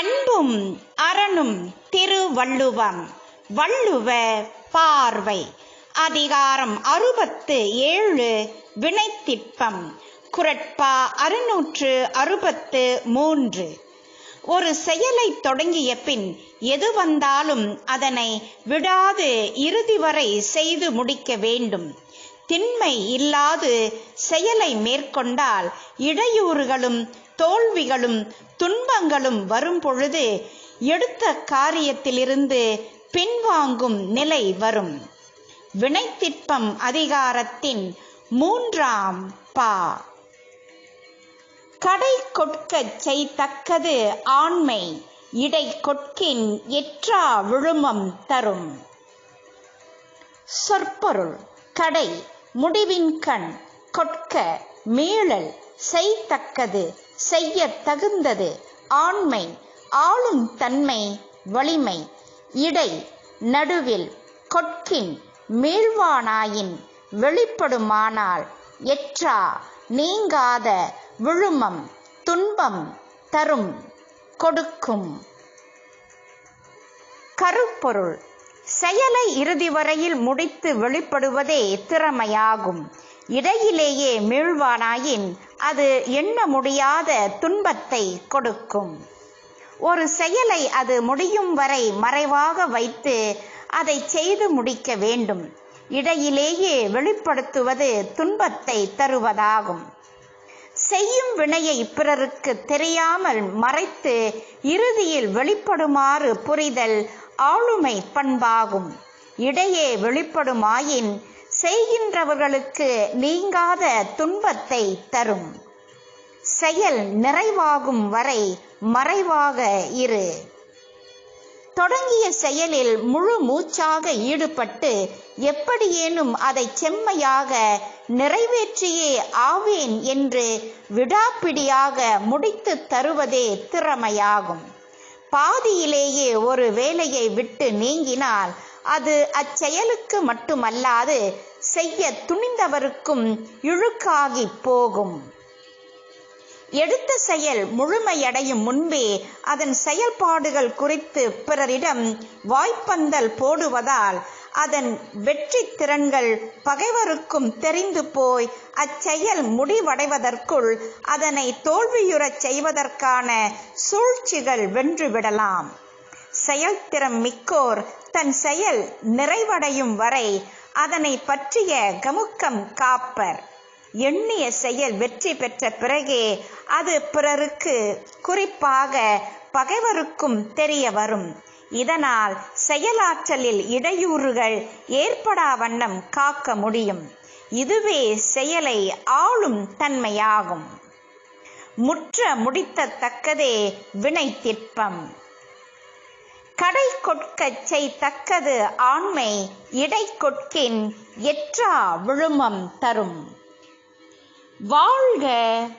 அன்பும் அரணும் திருவள்ளுவம். வள்ளுவ பார்வை. அதிகாரம் அறுபத்து ஏழு வினைத்திட்பம் குரட்பா அறுநூற்று அறுபத்து மூன்று. ஒரு செயலை தொடங்கிய பின் எது வந்தாலும் அதனை விடாது இறுதி வரை செய்து முடிக்க வேண்டும். திண்மை இல்லாது செயலை மேற்கொண்டால் இடையூறுகளும் தோல்விகளும் துன்பங்களும் வரும் பொழுது எடுத்த காரியத்திலிருந்து பின்வாங்கும் நிலை வரும். வினைத்திற்பம் அதிகாரத்தின் மூன்றாம் பா. கடை கொட்கச் செய்தக்கது ஆண்மை இடை கொட்கின் எற்றா விழுமம் தரும். சொற்பொருள் கடை. முடிவின் கண் கொட்க மீளல் செய்தக்கது செய்ய தகுந்தது. ஆண்மை ஆளும் தன்மை வலிமை. இடை நடுவில் கொட்கின் மீள்வானாயின் வெளிப்படுமானால் எற்றா நீங்காத விழுமம் துன்பம் தரும் கொடுக்கும். கருப்பொருள் செயலை இறுதி வரையில் முடித்து வெளிப்படுவதே திறமையாகும். இடையிலேயே மீள்வானாயின் அது எண்ண முடியாத துன்பத்தை கொடுக்கும். ஒரு செயலை அது முடியும் வரை மறைவாக வைத்து அதை செய்து முடிக்க வேண்டும். இடையிலேயே வெளிப்படுத்துவது துன்பத்தை தருவதாகும். செய்யும் வினையை பிறருக்கு தெரியாமல் மறைத்து இறுதியில் வெளிப்படுமாறு புரிதல் ஆளுமை பண்பாகும். இடையே வெளிப்படுமாயின் செய்கின்றவர்களுக்கு நீங்காத துன்பத்தை தரும். செயல் நிறைவாகும் வரை மறைவாக இரு. தொடங்கிய செயலில் முழு மூச்சாக ஈடுபட்டு எப்படியேனும் அதை செம்மையாக நிறைவேற்றியே ஆவேன் என்று விடாப்பிடியாக முடித்து தருவதே திறமையாகும். பாதியிலேயே ஒரு வேலையை விட்டு நீங்கினால் அது அச்செயலுக்கு மட்டுமல்லாது செய்ய துணிந்தவருக்கும் இழுக்காகி போகும். எடுத்த செயல் முழுமையடையும் முன்பே அதன் செயல்பாடுகள் குறித்து பிறரிடம் வாய்ப்பந்தல் போடுவதால் அதன் வெற்றி திறன்கள் பகைவருக்கும் தெரிந்து போய் அச்செயல் முடிவடைவதற்குள் அதனை தோல்வியுறச் செய்வதற்கான சூழ்ச்சிகள் வென்றுவிடலாம் செயல்திறம் மிக்கோர் தன் செயல் நிறைவடையும் வரை அதனை பற்றிய கமுக்கம் காப்பர். எண்ணிய செயல் வெற்றி பெற்ற பிறகே அது பிறருக்கு குறிப்பாக பகைவருக்கும் தெரிய வரும். இதனால் செயலாற்றலில் இடையூறுகள் ஏற்படா வண்ணம் காக்க முடியும். இதுவே செயலை ஆளும் தன்மையாகும். முற்ற முடித்தத்தக்கதே வினைத்திற்பம் கடை கொட்கச் செய்தக்கது ஆண்மை இடை கொட்கின் எற்றா விழுமம் தரும். வாழ்க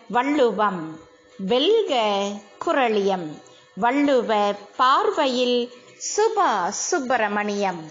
வள்ளுவம் வெல்க குரளியம். வள்ளுவ பார்வையில் சுபா சுப்பிரமணியம்.